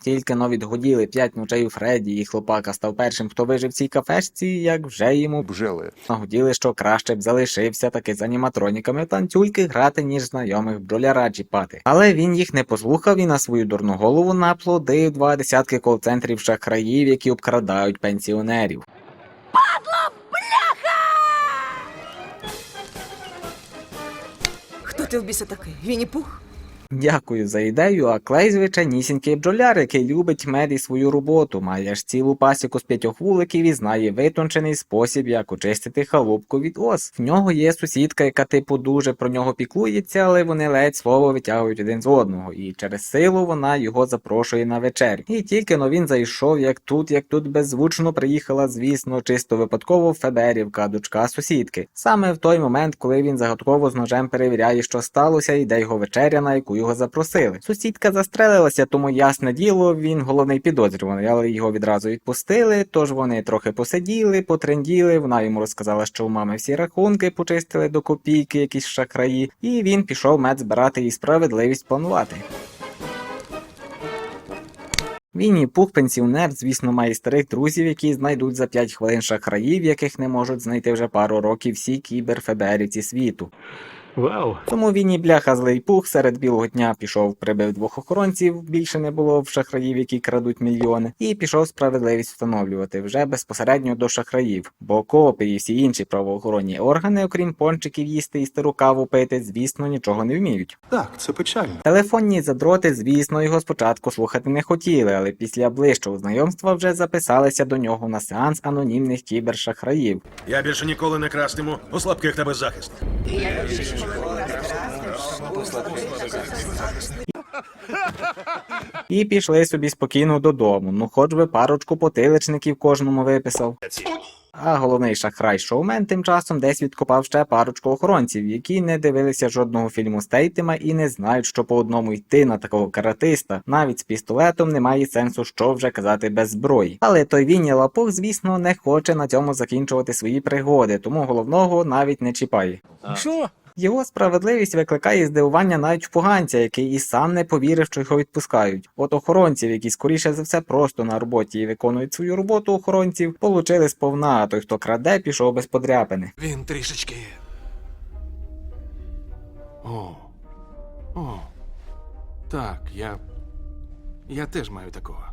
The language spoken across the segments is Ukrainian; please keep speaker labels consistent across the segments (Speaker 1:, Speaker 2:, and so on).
Speaker 1: Тільки но відгоділи п'ять ночей у Фредді, і хлопака став першим, хто вижив в цій кафешці, як вже йому
Speaker 2: Бжели.
Speaker 1: нагоділи, що краще б залишився таки з аніматроніками танцюльки грати, ніж знайомих бджоляра чіпати. Але він їх не послухав і на свою дурну голову наплодив два десятки кол-центрів шахраїв, які обкрадають пенсіонерів.
Speaker 3: Хто ти в біса такий? Вінні Пух?
Speaker 1: Дякую за ідею, а клей звичайнісінький бджоляр, який любить мед і свою роботу, має ж цілу пасіку з п'ятьох вуликів і знає витончений спосіб, як очистити халупку від ос. В нього є сусідка, яка типу дуже про нього піклується, але вони ледь слово витягують один з одного, і через силу вона його запрошує на вечерю. І тільки но він зайшов, як тут, як тут беззвучно приїхала, звісно, чисто випадково Федерівка, дочка сусідки. Саме в той момент, коли він загадково з ножем перевіряє, що сталося, і його вечеря, на яку його запросили. Сусідка застрелилася, тому ясне діло, він головний підозрюваний, але його відразу відпустили. Тож вони трохи посиділи, потренділи. Вона йому розказала, що у мами всі рахунки почистили до копійки, якісь шахраї, і він пішов мед збирати і справедливість планувати. Вінні Пух, пенсіонер, звісно, має старих друзів, які знайдуть за 5 хвилин шахраїв, яких не можуть знайти вже пару років всі кіберфедерівці світу.
Speaker 4: Вау!
Speaker 1: Тому Вінні бляха злий пух серед білого дня пішов, прибив двох охоронців, більше не було в шахраїв, які крадуть мільйони, і пішов справедливість встановлювати вже безпосередньо до шахраїв. Бо копи і всі інші правоохоронні органи, окрім пончиків їсти і стару каву пити, звісно, нічого не вміють.
Speaker 2: Так, це печально.
Speaker 1: Телефонні задроти, звісно, його спочатку слухати не хотіли, але після ближчого знайомства вже записалися до нього на сеанс анонімних кібершахраїв.
Speaker 5: Я більше ніколи не крастиму у слабких та беззахисних.
Speaker 1: І пішли собі спокійно додому. Ну, хоч би парочку потиличників кожному виписав. А головний шахрай шоумен тим часом десь відкопав ще парочку охоронців, які не дивилися жодного фільму Стейтема і не знають, що по одному йти на такого каратиста. Навіть з пістолетом немає сенсу, що вже казати без зброї. Але той Вінні Лапух, звісно, не хоче на цьому закінчувати свої пригоди, тому головного навіть не чіпає.
Speaker 4: Що?
Speaker 1: Його справедливість викликає здивування навіть в поганця, який і сам не повірив, що його відпускають. От охоронців, які скоріше за все просто на роботі і виконують свою роботу охоронців, получили сповна, а той, хто краде, пішов без подряпини.
Speaker 6: Він трішечки. О. О. Так, я. Я теж маю такого.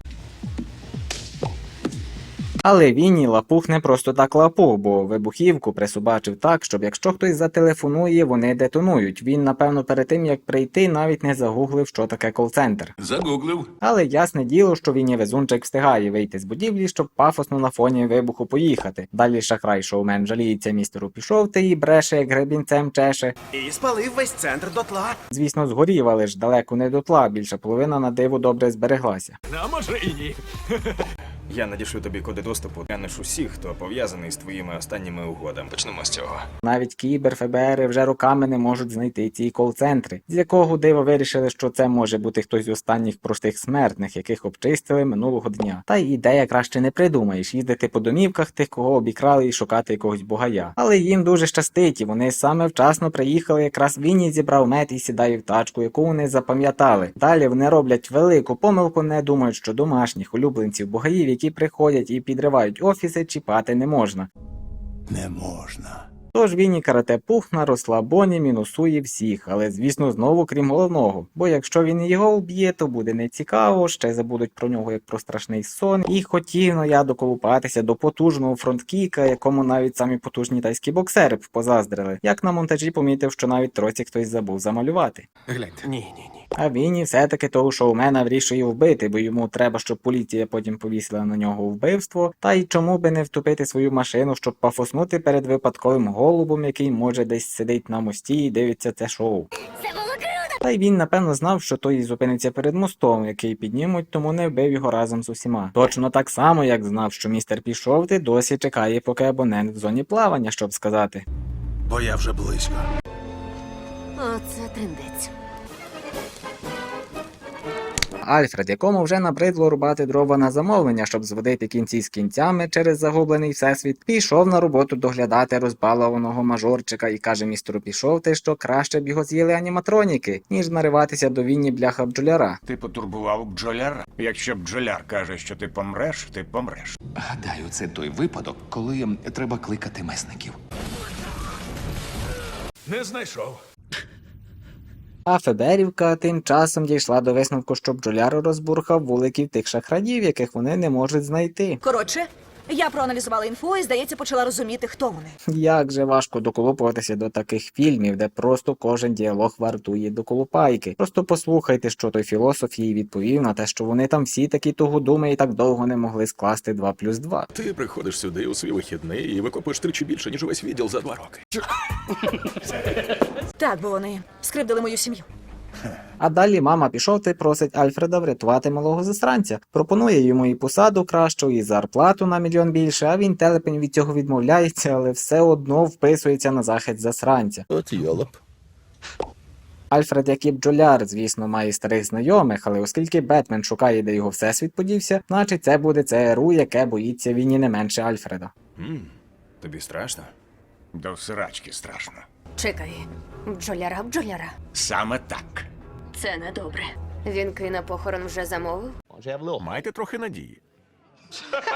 Speaker 1: Але Вінні лапух не просто так лапух, бо вибухівку присубачив так, щоб якщо хтось зателефонує, вони детонують. Він, напевно, перед тим як прийти, навіть не загуглив, що таке кол-центр.
Speaker 2: Загуглив.
Speaker 1: Але ясне діло, що він і везунчик встигає вийти з будівлі, щоб пафосно на фоні вибуху поїхати. Далі шахрай шоумен жаліється містеру пішов ти і бреше, як гребінцем чеше.
Speaker 7: І спалив весь центр дотла.
Speaker 1: Звісно, згорів, але ж далеко не дотла, більша половина на диво добре збереглася.
Speaker 4: А може і ні.
Speaker 7: Я надішлю тобі коди доступу. Глянеш усіх, хто пов'язаний з твоїми останніми угодами. Почнемо з цього.
Speaker 1: Навіть кібер, ФБР вже роками не можуть знайти ці кол-центри, з якого дива вирішили, що це може бути хтось з останніх простих смертних, яких обчистили минулого дня. Та й ідея краще не придумаєш їздити по домівках тих, кого обікрали і шукати якогось бугая. Але їм дуже щастить, і вони саме вчасно приїхали. Якраз Вінні зібрав мед і сідає в тачку, яку вони запам'ятали. Далі вони роблять велику помилку, не думають, що домашніх улюбленців бугаїв, які приходять і підривають офіси, чіпати не можна.
Speaker 2: Не можна.
Speaker 1: Тож він і карате пух на розслабоні мінусує всіх, але звісно знову крім головного. Бо якщо він його вб'є, то буде нецікаво, ще забудуть про нього як про страшний сон. І хотів ну, я доколупатися до потужного фронткіка, якому навіть самі потужні тайські боксери б позаздрили. Як на монтажі помітив, що навіть троці хтось забув замалювати.
Speaker 6: Гляньте.
Speaker 7: Ні, ні, ні.
Speaker 1: А він і все-таки того шоумена вирішує вбити, бо йому треба, щоб поліція потім повісила на нього вбивство. Та й чому би не втопити свою машину, щоб пафоснути перед випадковим голубом, який може десь сидить на мості і дивиться це шоу. Та й він напевно знав, що той зупиниться перед мостом, який піднімуть, тому не вбив його разом з усіма. Точно так само, як знав, що містер пішов, ти досі чекає, поки абонент в зоні плавання, щоб сказати.
Speaker 5: Бо я вже близько.
Speaker 3: Оце трендець.
Speaker 1: Альфред, якому вже набридло рубати дрова на замовлення, щоб зводити кінці з кінцями через загублений всесвіт, пішов на роботу доглядати розбалованого мажорчика і каже містеру Пішовти, що краще б його з'їли аніматроніки, ніж нариватися до війні бляха бджоляра.
Speaker 2: Ти потурбував бджоляра. Якщо бджоляр каже, що ти помреш, ти помреш.
Speaker 8: Гадаю, це той випадок, коли треба кликати месників.
Speaker 5: Не знайшов.
Speaker 1: А Феберівка тим часом дійшла до висновку, що бджоляр розбурхав вуликів тих шахрадів, яких вони не можуть знайти.
Speaker 3: Коротше, я проаналізувала інфу і, здається, почала розуміти, хто вони.
Speaker 1: Як же важко доколупуватися до таких фільмів, де просто кожен діалог вартує доколупайки. Просто послухайте, що той філософ їй відповів на те, що вони там всі такі тугодуми і так довго не могли скласти 2 плюс 2.
Speaker 5: Ти приходиш сюди у свій вихідний і викопуєш тричі більше, ніж увесь відділ за два роки.
Speaker 3: Так, бо вони скривдили мою сім'ю.
Speaker 1: А далі мама пішов ти просить Альфреда врятувати малого засранця. Пропонує йому і посаду кращу, і зарплату на мільйон більше, а він телепень від цього відмовляється, але все одно вписується на захист засранця.
Speaker 5: От йолоп.
Speaker 1: Альфред, як і бджоляр, звісно, має старих знайомих, але оскільки Бетмен шукає, де його всесвіт подівся, значить це буде ЦРУ, яке боїться він і не менше Альфреда.
Speaker 7: Тобі страшно?
Speaker 2: До срачки страшно.
Speaker 9: Чекай, бджоляра, бджоляра.
Speaker 2: Саме так.
Speaker 9: Це не добре. Він кине похорон вже замовив?
Speaker 5: Майте трохи надії.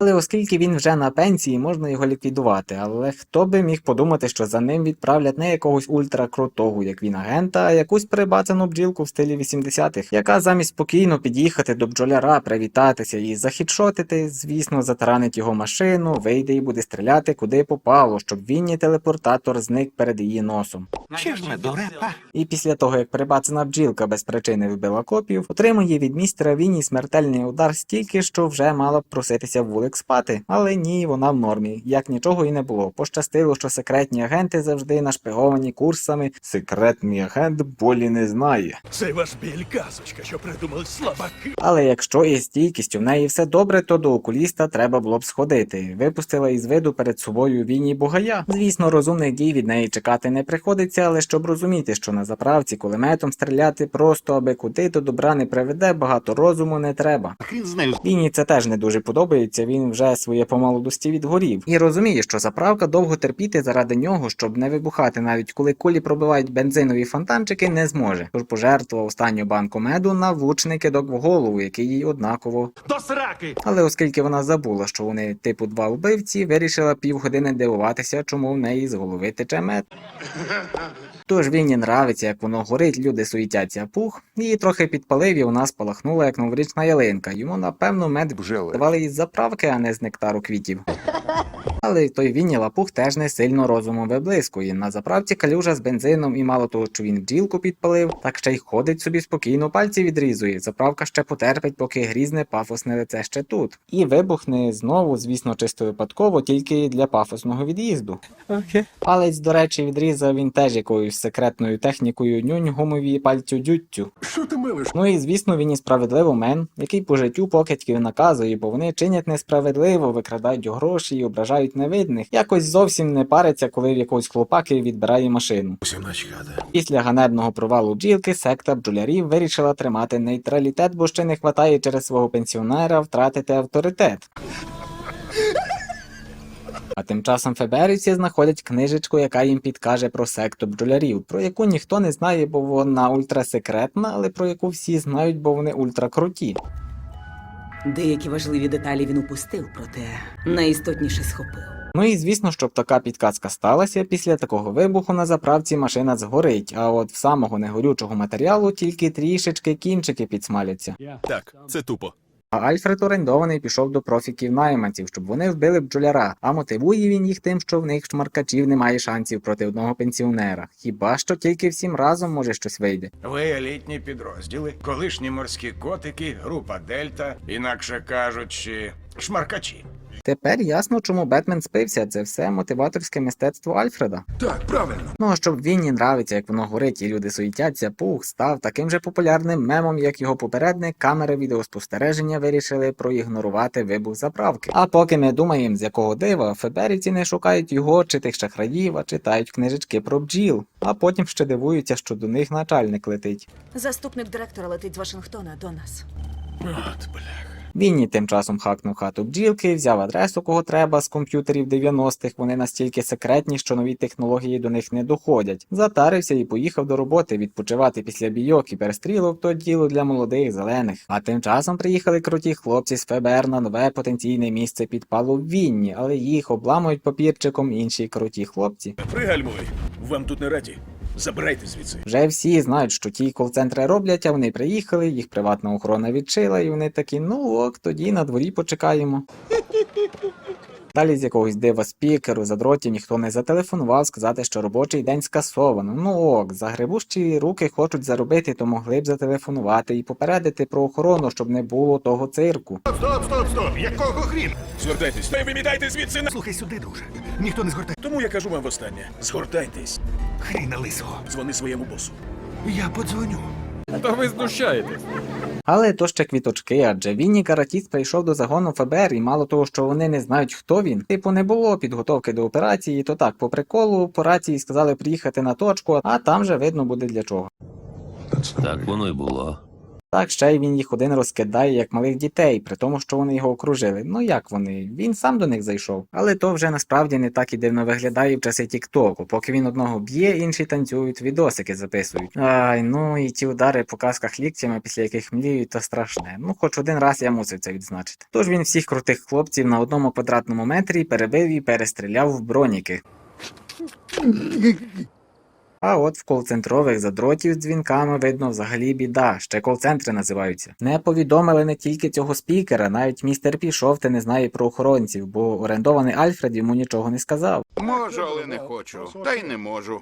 Speaker 1: Але оскільки він вже на пенсії, можна його ліквідувати. Але хто би міг подумати, що за ним відправлять не якогось ультракрутого, як він агента, а якусь прибацану бджілку в стилі 80-х, яка замість спокійно під'їхати до бджоляра, привітатися і західшотити, звісно, затаранить його машину, вийде і буде стріляти куди попало, щоб він і телепортатор зник перед її носом.
Speaker 8: Чи ж не дурепа?
Speaker 1: І після того, як прибацана бджілка без причини вбила копів, отримує від містера Вінні смертельний удар стільки, що вже мала б проситися в вулик спати. Але ні, вона в нормі, як нічого і не було. Пощастило, що секретні агенти завжди нашпиговані курсами. Секретний агент болі не знає.
Speaker 4: Це ваш біль казочка, що придумали слабаки.
Speaker 1: Але якщо із стійкістю в неї все добре, то до окуліста треба було б сходити. Випустила із виду перед собою Вінні Бугая. Звісно, розумних дій від неї чекати не приходиться, але щоб розуміти, що на заправці кулеметом стріляти просто аби куди до добра не приведе, багато розуму не треба.
Speaker 8: Хрін з нею.
Speaker 1: Вінні це теж не дуже подобається, він вже своє по молодості відгорів. І розуміє, що заправка довго терпіти заради нього, щоб не вибухати, навіть коли кулі пробивають бензинові фонтанчики, не зможе. Тож пожертвував останню банку меду на влучний кидок в голову, який їй однаково.
Speaker 4: До сраки!
Speaker 1: Але оскільки вона забула, що вони типу два вбивці, вирішила півгодини дивуватися, чому в неї з голови тече мед. Тож Вінні нравиться, як воно горить, люди суїтяться пух, її трохи підпалив і вона спалахнула як новорічна ялинка. Йому, напевно, мед давали із заправки, а не з нектару квітів. Але той Вінні лапух теж не сильно розумом виблискує. На заправці калюжа з бензином і мало того, що він бджілку підпалив, так ще й ходить собі спокійно, пальці відрізує. Заправка ще потерпить, поки грізне пафосне лице ще тут. І вибухне знову, звісно, чисто випадково, тільки для пафосного від'їзду. Палець, до речі, відрізав він теж якоюсь секретною технікою нюнь гумові пальцю дюттю.
Speaker 2: Що ти милиш?
Speaker 1: Ну і звісно, він і справедливо мен, який по життю покидьків наказує, бо вони чинять несправедливо, викрадають гроші і ображають невидних. Якось зовсім не париться, коли в якогось хлопаки відбирає машину.
Speaker 5: Усім.
Speaker 1: Після ганебного провалу бджілки секта бджолярів вирішила тримати нейтралітет, бо ще не хватає через свого пенсіонера втратити авторитет. А тим часом феберівці знаходять книжечку, яка їм підкаже про секту бджолярів, про яку ніхто не знає, бо вона ультрасекретна, але про яку всі знають, бо вони ультракруті.
Speaker 3: Деякі важливі деталі він упустив, проте найістотніше схопив.
Speaker 1: Ну і звісно, щоб така підказка сталася, після такого вибуху на заправці машина згорить, а от в самого негорючого матеріалу тільки трішечки кінчики підсмаляться.
Speaker 5: Так, це тупо.
Speaker 1: А Альфред орендований пішов до профіків найманців, щоб вони вбили бджоляра, а мотивує він їх тим, що в них шмаркачів немає шансів проти одного пенсіонера. Хіба що тільки всім разом може щось вийде.
Speaker 2: Ви елітні підрозділи, колишні морські котики, група Дельта, інакше кажучи, шмаркачі.
Speaker 1: Тепер ясно, чому Бетмен спився. Це все мотиваторське мистецтво Альфреда.
Speaker 4: Так, правильно.
Speaker 1: Ну а щоб Вінні нравиться, як воно горить, і люди суетяться, пух став таким же популярним мемом, як його попередник, камери відеоспостереження вирішили проігнорувати вибух заправки. А поки ми думаємо, з якого дива, феберівці не шукають його чи тих шахраїв, а читають книжечки про бджіл, а потім ще дивуються, що до них начальник летить.
Speaker 10: Заступник директора летить з Вашингтона до нас.
Speaker 6: От, бляха.
Speaker 1: Вінні тим часом хакнув хату бджілки, взяв адресу, кого треба з комп'ютерів 90-х. Вони настільки секретні, що нові технології до них не доходять. Затарився і поїхав до роботи відпочивати після бійок і перестрілок то діло для молодих зелених. А тим часом приїхали круті хлопці з ФБР на нове потенційне місце підпалу в Вінні, але їх обламують папірчиком інші круті хлопці.
Speaker 5: Пригальмуй. Вам тут не раді. Забирайте звідси.
Speaker 1: Вже всі знають, що ті кол-центри роблять, а вони приїхали, їх приватна охорона відчила, і вони такі, ну ок, тоді на дворі почекаємо. Далі з якогось дива спікеру задротів ніхто не зателефонував сказати, що робочий день скасовано. Ну ок, загребущі руки хочуть заробити, то могли б зателефонувати і попередити про охорону, щоб не було того цирку.
Speaker 4: Стоп, стоп, стоп! Якого хріна?
Speaker 5: Звертайтесь. Не вимітайте звідси. на-
Speaker 4: Слухай сюди, друже. Ніхто не згортає.
Speaker 5: Тому я кажу вам востаннє. Згортайтесь.
Speaker 4: Хріна лисого.
Speaker 5: Дзвони своєму босу.
Speaker 4: Я подзвоню.
Speaker 1: Але то ще квіточки, адже Вінні Каратіст прийшов до загону ФБР, і мало того, що вони не знають, хто він. Типу не було підготовки до операції, то так, по приколу, по рації сказали приїхати на точку, а там же видно буде для чого.
Speaker 11: Так воно й було.
Speaker 1: Так ще й він їх один розкидає як малих дітей, при тому, що вони його окружили. Ну як вони? Він сам до них зайшов. Але то вже насправді не так і дивно виглядає в часи Тіктоку. Поки він одного б'є, інші танцюють, відосики записують. Ай, ну і ті удари по касках ліктями, після яких мліють, то страшне. Ну хоч один раз я мусив це відзначити. Тож він всіх крутих хлопців на одному квадратному метрі перебив і перестріляв в броніки. А от в кол-центрових задротів з дзвінками видно взагалі біда, ще кол-центри називаються. Не повідомили не тільки цього спікера, навіть містер пішов та не знає про охоронців, бо орендований Альфред йому нічого не сказав.
Speaker 8: Можу, але не хочу. Та й не можу.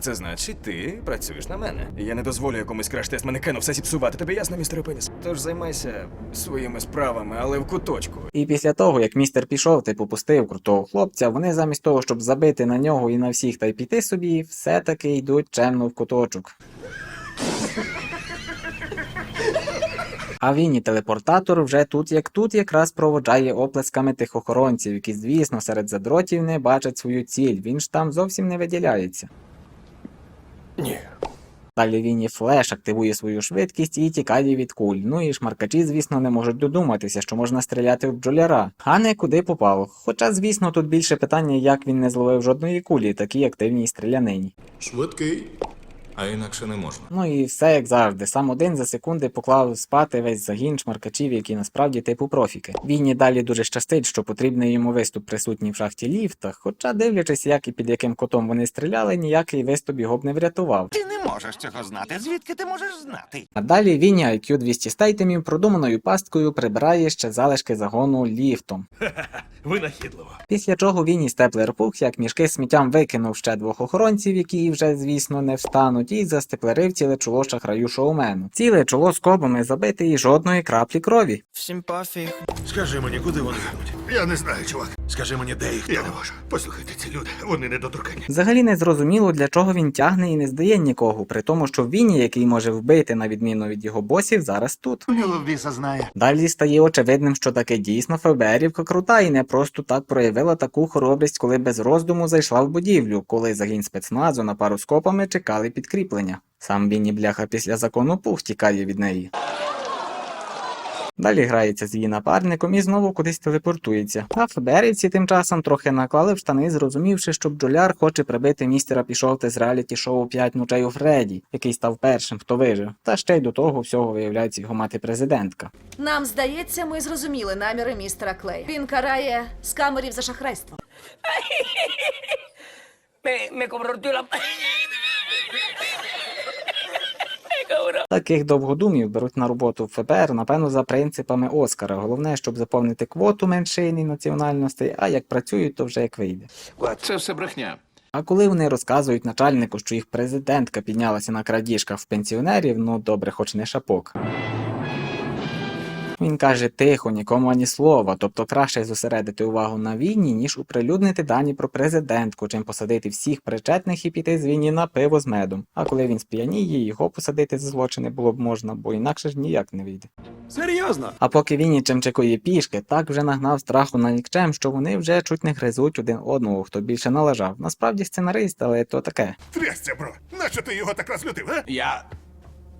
Speaker 7: Це значить, ти працюєш на мене. Я не дозволю якомусь краш-тест манекену все зіпсувати. Тобі ясно, містере Пеніс? Тож займайся своїми справами, але в куточку.
Speaker 1: І після того, як містер пішов та попустив крутого хлопця, вони замість того, щоб забити на нього і на всіх та й піти собі, все-таки йдуть чемно в куточок. А він і телепортатор вже тут як тут якраз проводжає оплесками тих охоронців, які, звісно, серед задротів не бачать свою ціль. Він ж там зовсім не виділяється.
Speaker 5: Ні.
Speaker 1: Далі він і флеш активує свою швидкість і тікає від куль. Ну і шмаркачі, звісно, не можуть додуматися, що можна стріляти в бджоляра, а не куди попав. Хоча, звісно, тут більше питання, як він не зловив жодної кулі, такій активній стрілянині.
Speaker 11: Швидкий, а інакше не можна.
Speaker 1: Ну і все як завжди. Сам один за секунди поклав спати весь загін шмаркачів, які насправді типу профіки. Він і далі дуже щастить, що потрібний йому виступ присутній в шахті ліфта, хоча, дивлячись, як і під яким котом вони стріляли, ніякий виступ його б не врятував.
Speaker 8: Ти не можеш цього знати. Звідки ти можеш знати?
Speaker 1: А далі Вінні IQ 200 стейтемів продуманою пасткою прибирає ще залишки загону ліфтом.
Speaker 4: Винахідливо.
Speaker 1: Після чого Вінні степлер пух, як мішки з сміттям викинув ще двох охоронців, які вже, звісно, не встануть, і застеплерив ціле чоло шахраю шоумену. Ціле чоло скобами забите і жодної краплі крові.
Speaker 4: Скажи мені, куди вони йдуть? Я не знаю, чувак. Скажи мені, де їх Я не можу. Послухайте, ці люди, вони недоторкані.
Speaker 1: Взагалі не зрозуміло, для чого він тягне і не здає нікого, при тому, що Вінні, який може вбити на відміну від його босів, зараз тут.
Speaker 8: У нього в біса знає.
Speaker 1: Далі стає очевидним, що таке дійсно ФБРівка крута і не просто так проявила таку хоробрість, коли без роздуму зайшла в будівлю, коли загін спецназу на пару з копами чекали підкріплення. Сам Вінні бляха після закону пух тікає від неї. Далі грається з її напарником і знову кудись телепортується. А ФБРівці тим часом трохи наклали в штани, зрозумівши, що бджоляр хоче прибити містера Пішовти з реаліті шоу «5 ночей у Фредді, який став першим, хто вижив. Та ще й до того всього виявляється його мати президентка.
Speaker 10: Нам здається, ми зрозуміли наміри містера Клей. Він карає скамерів за шахрайство.
Speaker 1: Таких довгодумів беруть на роботу в ФБР, напевно, за принципами Оскара. Головне, щоб заповнити квоту меншин і національностей, а як працюють, то вже як вийде.
Speaker 11: Це все брехня.
Speaker 1: А коли вони розказують начальнику, що їх президентка піднялася на крадіжках в пенсіонерів, ну добре, хоч не шапок. Він каже тихо, нікому ані слова, тобто краще зосередити увагу на війні, ніж оприлюднити дані про президентку, чим посадити всіх причетних і піти з війні на пиво з медом. А коли він сп'яніє, його посадити за злочини було б можна, бо інакше ж ніяк не вийде.
Speaker 6: Серйозно?
Speaker 1: А поки він нічим чекує пішки, так вже нагнав страху на нікчем, що вони вже чуть не гризуть один одного, хто більше налажав. Насправді сценарист, але то таке.
Speaker 4: Трясся, бро. Нащо ти його так розлютив, а?
Speaker 6: Я.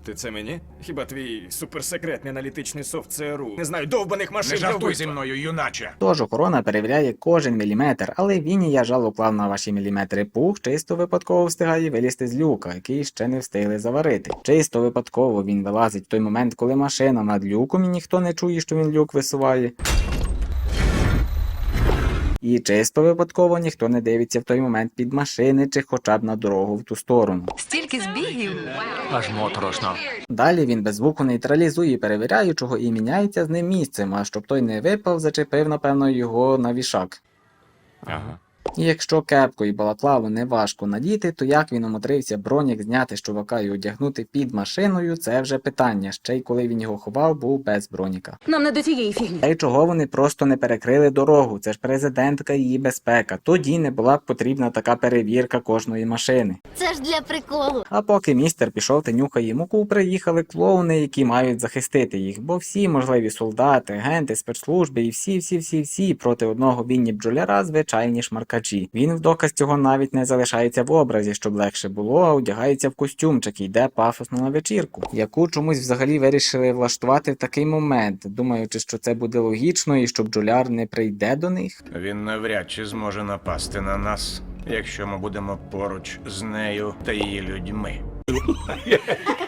Speaker 7: Ти це мені? Хіба твій суперсекретний аналітичний софт ЦРУ? Не знаю, довбаних машин
Speaker 2: Не
Speaker 7: для
Speaker 2: жартуй
Speaker 7: вбивства.
Speaker 2: зі мною, юначе.
Speaker 1: Тож охорона перевіряє кожен міліметр, але він і я жало клав на ваші міліметри пух, чисто випадково встигає вилізти з люка, який ще не встигли заварити. Чисто випадково він вилазить в той момент, коли машина над люком і ніхто не чує, що він люк висуває. І чисто випадково ніхто не дивиться в той момент під машини чи хоча б на дорогу в ту сторону.
Speaker 3: Стільки збігів.
Speaker 11: Аж моторошно.
Speaker 1: Далі він без звуку нейтралізує перевіряючого і міняється з ним місцем, а щоб той не випав, зачепив, напевно, його на вішак.
Speaker 11: Ага.
Speaker 1: І якщо кепку і балаклаву не важко надіти, то як він умудрився бронік зняти з чувака і одягнути під машиною, це вже питання. Ще й коли він його ховав, був без броніка.
Speaker 3: Нам не до тієї фігні.
Speaker 1: Та й чого вони просто не перекрили дорогу? Це ж президентка і її безпека. Тоді не була б потрібна така перевірка кожної машини.
Speaker 9: Це ж для приколу.
Speaker 1: А поки містер пішов та нюхає муку, приїхали клоуни, які мають захистити їх, бо всі можливі солдати, агенти, спецслужби і всі, всі, всі, всі проти одного Вінні бджоляра звичайні шмаркачі. Він в доказ цього навіть не залишається в образі, щоб легше було, а одягається в костюмчик і йде пафосно на вечірку, яку чомусь взагалі вирішили влаштувати в такий момент, думаючи, що це буде логічно і що бджоляр не прийде до них.
Speaker 2: Він навряд чи зможе напасти на нас, якщо ми будемо поруч з нею та її людьми.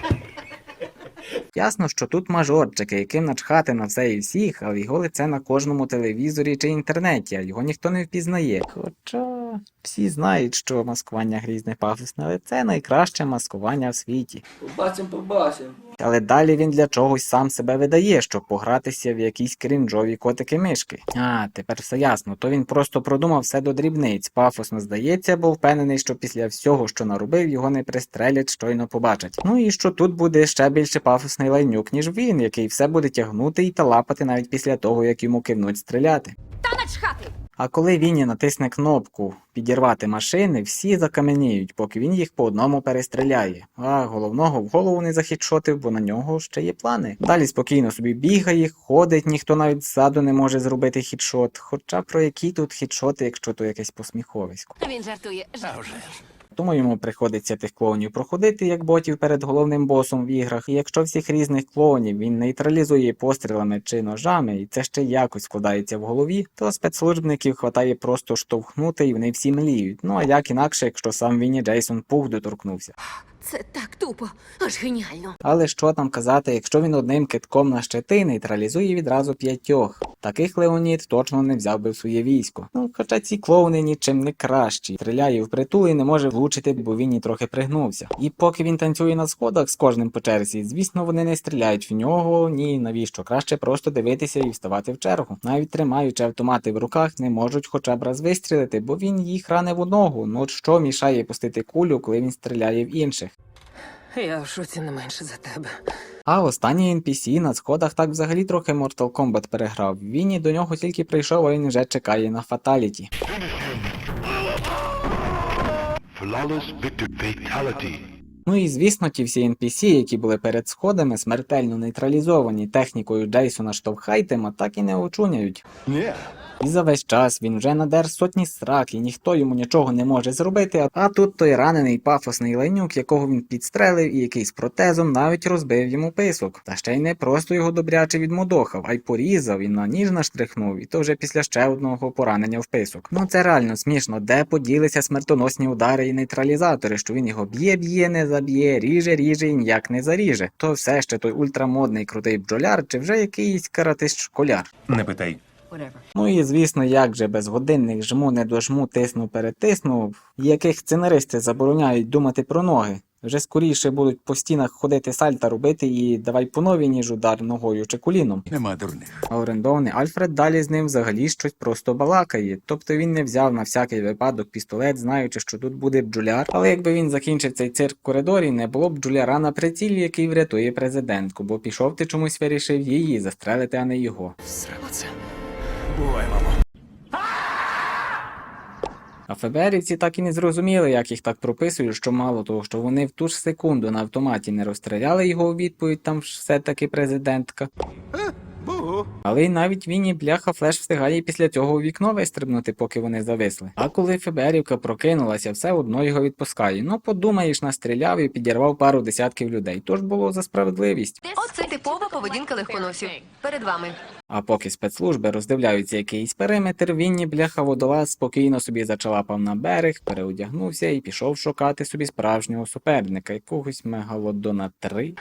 Speaker 1: Ясно, що тут мажорчики, яким начхати на все і всіх, але його лице на кожному телевізорі чи інтернеті, а його ніхто не впізнає. Хоча всі знають, що маскування грізне пафосне, але це найкраще маскування в світі.
Speaker 12: Побачим, побачим.
Speaker 1: Але далі він для чогось сам себе видає, щоб погратися в якісь крінжові котики-мишки. А, тепер все ясно. То він просто продумав все до дрібниць. Пафосно здається, бо впевнений, що після всього, що наробив, його не пристрелять, щойно побачать. Ну і що тут буде ще більше пафосний лайнюк, ніж він, який все буде тягнути і талапати навіть після того, як йому кивнуть стріляти.
Speaker 10: Та начхати!
Speaker 1: А коли Вінні натисне кнопку підірвати машини, всі закаменіють, поки він їх по одному перестріляє. А головного в голову не західшотив, бо на нього ще є плани. Далі спокійно собі бігає, ходить, ніхто навіть ззаду не може зробити хідшот. Хоча про які тут хідшоти, якщо то якесь посміховисько.
Speaker 10: Він жартує.
Speaker 1: Тому йому приходиться тих клоунів проходити як ботів перед головним босом в іграх. І якщо всіх різних клоунів він нейтралізує пострілами чи ножами, і це ще якось складається в голові, то спецслужбників хватає просто штовхнути і вони всі мліють. Ну а як інакше, якщо сам Вінні Джейсон Пух доторкнувся.
Speaker 9: Це так тупо, аж геніально.
Speaker 1: Але що там казати, якщо він одним китком на щити нейтралізує відразу п'ятьох. Таких Леонід точно не взяв би в своє військо. Ну, хоча ці клоуни нічим не кращі. Стріляє в притул і не може влучити, бо він і трохи пригнувся. І поки він танцює на сходах з кожним по черзі, звісно, вони не стріляють в нього. Ні, навіщо? Краще просто дивитися і вставати в чергу. Навіть тримаючи автомати в руках, не можуть хоча б раз вистрілити, бо він їх ранив у ногу. Ну що мішає пустити кулю, коли він стріляє в інших.
Speaker 3: Я в шоці не менше за тебе.
Speaker 1: А останній NPC на сходах так взагалі трохи Mortal Kombat переграв. Він і до нього тільки прийшов, а він вже чекає на фаталіті. Ну і звісно, ті всі NPC, які були перед сходами, смертельно нейтралізовані технікою Джейсона Штовхайтема, так і не очуняють. І за весь час він вже надер сотні срак, і ніхто йому нічого не може зробити. А тут той ранений пафосний лайнюк, якого він підстрелив, і який з протезом навіть розбив йому писок. Та ще й не просто його добряче відмодохав, а й порізав і на ніж наштрихнув, і то вже після ще одного поранення в писок. Ну це реально смішно, де поділися смертоносні удари і нейтралізатори, що він його б'є, б'є, не заб'є, ріже, ріже і ніяк не заріже. То все ще той ультрамодний крутий бджоляр, чи вже якийсь каратист школяр.
Speaker 2: Не питай.
Speaker 1: Ну і звісно, як же без годинних жму не дожму, тисну, перетисну, яких сценаристи забороняють думати про ноги. Вже скоріше будуть по стінах ходити сальта робити і давай по новій, ніж удар ногою чи коліном.
Speaker 8: Нема дурних.
Speaker 1: А орендований Альфред далі з ним взагалі щось просто балакає. Тобто він не взяв на всякий випадок пістолет, знаючи, що тут буде бджоляр. Але якби він закінчив цей цирк в коридорі, не було б бджоляра на прицілі, який врятує президентку, бо пішов ти чомусь вирішив її застрелити, а не його.
Speaker 7: Срало це. Бувай, мамо.
Speaker 1: А Феберівці так і не зрозуміли, як їх так прописують, що мало того, що вони в ту ж секунду на автоматі не розстріляли його у відповідь, там ж все-таки президентка.
Speaker 6: Богу.
Speaker 1: Але й навіть він і бляха флеш встигає після цього у вікно вистрибнути, поки вони зависли. А коли ФБРівка прокинулася, все одно його відпускає. Ну подумаєш, настріляв і підірвав пару десятків людей. Тож було за справедливість.
Speaker 9: Оце типова поведінка легконосів. Перед вами.
Speaker 1: А поки спецслужби роздивляються якийсь периметр, Вінні бляха водолаз спокійно собі зачалапав на берег, переодягнувся і пішов шукати собі справжнього суперника, якогось мегалодона 3.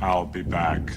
Speaker 11: I'll be back.